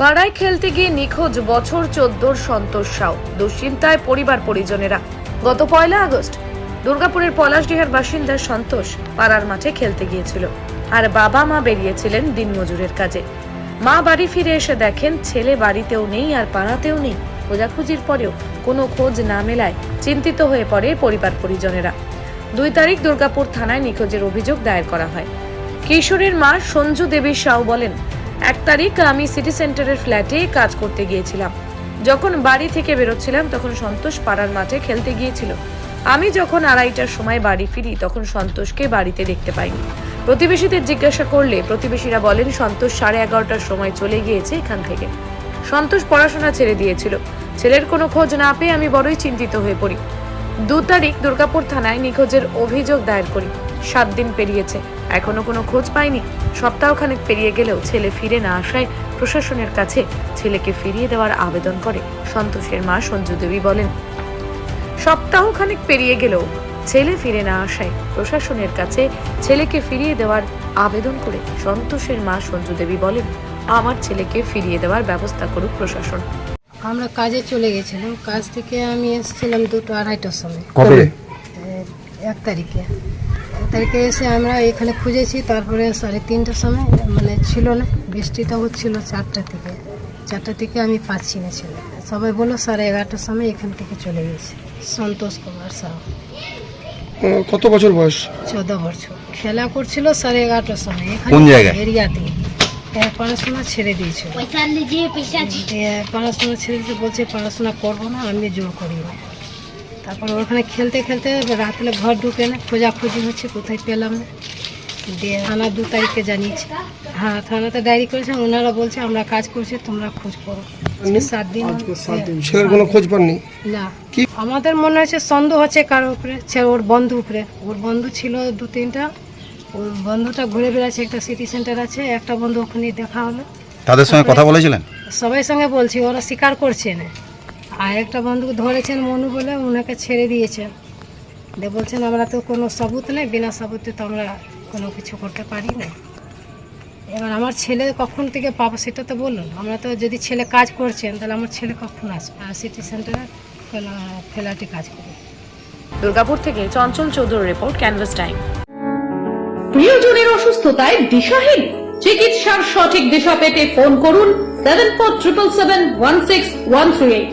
পাড়ায় খেলতে গিয়ে নিখোঁজ বছর চোদ্দোর সন্তোষ সাউ। দুশ্চিন্তায় পরিবার পরিজনেরা। গত পয়লা আগস্ট, দুর্গাপুরের পলাশডিহার বাসিন্দা সন্তোষ পাড়ার মাঠে খেলতে গিয়েছিল। আর বাবা মা বেরিয়েছিলেন দিনমজুরের কাজে। মা বাড়ি ফিরে এসে দেখেন ছেলে বাড়িতেও নেই আর পাড়াতেও নেই। খোঁজাখুঁজির পরেও কোনো খোঁজ না মেলায় চিন্তিত হয়ে পড়ে পরিবার পরিজনেরা। দুই তারিখ দুর্গাপুর থানায় নিখোঁজের অভিযোগ দায়ের করা হয়। কিশোরের মা সঞ্জু দেবী সাউ বলেন এক তারিখ আমি সিটি সেন্টারের ফ্ল্যাটে কাজ করতে গিয়েছিলাম। যখন বাড়ি থেকে বেরোচ্ছিলাম, তখন সন্তোষ পাড়ার মাঠে খেলতে গিয়েছিল। আমি যখন আড়াইটার সময় বাড়ি ফিরি, তখন সন্তোষকে বাড়িতে দেখতে পাইনি। প্রতিবেশীদের জিজ্ঞাসা করলে প্রতিবেশীরা বলেন, সন্তোষ সাড়ে এগারোটার সময় চলে গিয়েছে এখান থেকে। সন্তোষ পড়াশোনা ছেড়ে দিয়েছিল। ছেলের কোনো খোঁজ না পেয়ে আমি বড়ই চিন্তিত হয়ে পড়ি। দু তারিখ দুর্গাপুর থানায় নিখোঁজের অভিযোগ দায়ের করি। সাত দিন পেরিয়েছে। এখনও কোনো খোঁজ পাইনি। সপ্তাহখানেক পেরিয়ে গেলেও ছেলে ফিরে না আসায় প্রশাসনের কাছে ছেলেকে ফিরিয়ে দেওয়ার আবেদন করে সন্তোষের মা সঞ্জু দেবী বলেন। সপ্তাহখানেক পেরিয়ে গেলেও ছেলে ফিরে না আসায় প্রশাসনের কাছে ছেলেকে ফিরিয়ে দেওয়ার আবেদন করে সন্তোষের মা সঞ্জু দেবী বলেন আমার ছেলেকে ফিরিয়ে দেওয়ার ব্যবস্থা করুক প্রশাসন। আমরা কাজে চলে গেছিলাম। কাজ থেকে আমি এসেছিলাম দুটো আড়াইটার সময়। কবে? এক তারিখে। তারিখে এসে আমরা এখানে খুঁজেছি তারপরে সাড়ে তিনটার সময় মানে ছিল না বৃষ্টি বৃষ্টিটা হচ্ছিল চারটা থেকে। চারটা থেকে আমি পাচ্ছি না ছেলে। সবাই বলল সাড়ে এগারোটার সময় এখান থেকে চলে গেছে। সন্তোষ কুমার সাহু। কত বছর বয়স? চোদ্দ বছর। খেলা করছিল সাড়ে এগারোটার সময়। এখানে এরিয়াতে। হ্যাঁ, পড়াশোনা ছেড়ে দিয়েছিল। পয়সা লিজিয়ে পয়সা দিয়ে পড়াশোনা ছেড়ে দিতে বলছে পড়াশোনা করব না আমি জোর করি না তারপর ওখানে খেলতে খেলতে রাত্রে ঘর ঢুকে না খোঁজাখুঁজি হচ্ছে কোথায় পেলাম না। দিয়ে থানা দু তারিখে জানিয়েছে। হ্যাঁ থানাতে ডায়েরি করেছে ওনারা বলছে আমরা কাজ করছি তোমরা খোঁজ করো। সাত দিন ছেলের কোনো খোঁজ পাননি? না। কি? আমাদের মনে হচ্ছে সন্দেহ হচ্ছে কারোর উপরে সে ওর বন্ধু উপরে। ওর বন্ধু ছিল দু তিনটা। ওর বন্ধুটা ঘুরে বেড়াচ্ছে একটা সিটি সেন্টার আছে একটা বন্ধু ওখানে দেখা হলো। তাদের সঙ্গে কথা বলেছিলেন? সবাই সঙ্গে বলছি ওরা স্বীকার করছে না। আর একটা বন্ধু ধরেছেন মনু বলে ওনাকে ছেড়ে দিয়েছেন দিয়ে বলছেন আমরা তো কোনো সাবুত নেই বিনা সাবুতে তো আমরা কোনো কিছু করতে পারি না। এবার আমার ছেলে কখন থেকে পাবো সেটা তো বলুন। আমরা তো যদি ছেলে কাজ করছেন তাহলে আমার ছেলে কখন আসবে? আর সিটি সেন্টারে ফেলাটি কাজ করি দুর্গাপুর থেকে Chanchal Chowdhury report canvas time প্রিয়জনের অসুস্থতায় দিশাহীন। চিকিৎসার সঠিক দিশা পেতে ফোন করুন seven four triple seven one six one three eight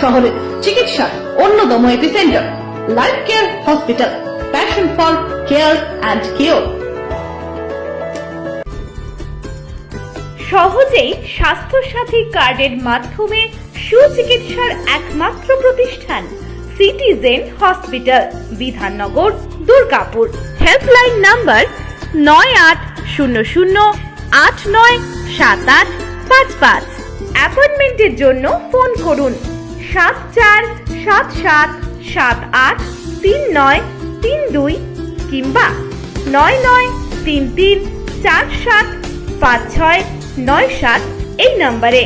শহরের চিকিৎসার অন্যতম epicentre, life care hospital, passion for care and cure. সহজেই স্বাস্থ্যসাথী কার্ডের মাধ্যমে সুচিকিৎসার একমাত্র প্রতিষ্ঠান, citizen hospital, Bidhannagar, Durgapur. Helpline number নয় আট শূন্য শূন্য আট নয় সাত আট পাঁচ পাঁচ। অ্যাপয়েন্টমেন্টের জন্য ফোন করুন সাত চার সাত সাত সাত আট তিন নয় তিন দুই কিংবা নয় নয় তিন তিন চার সাত পাঁচ ছয় নয় সাত এই নম্বরে।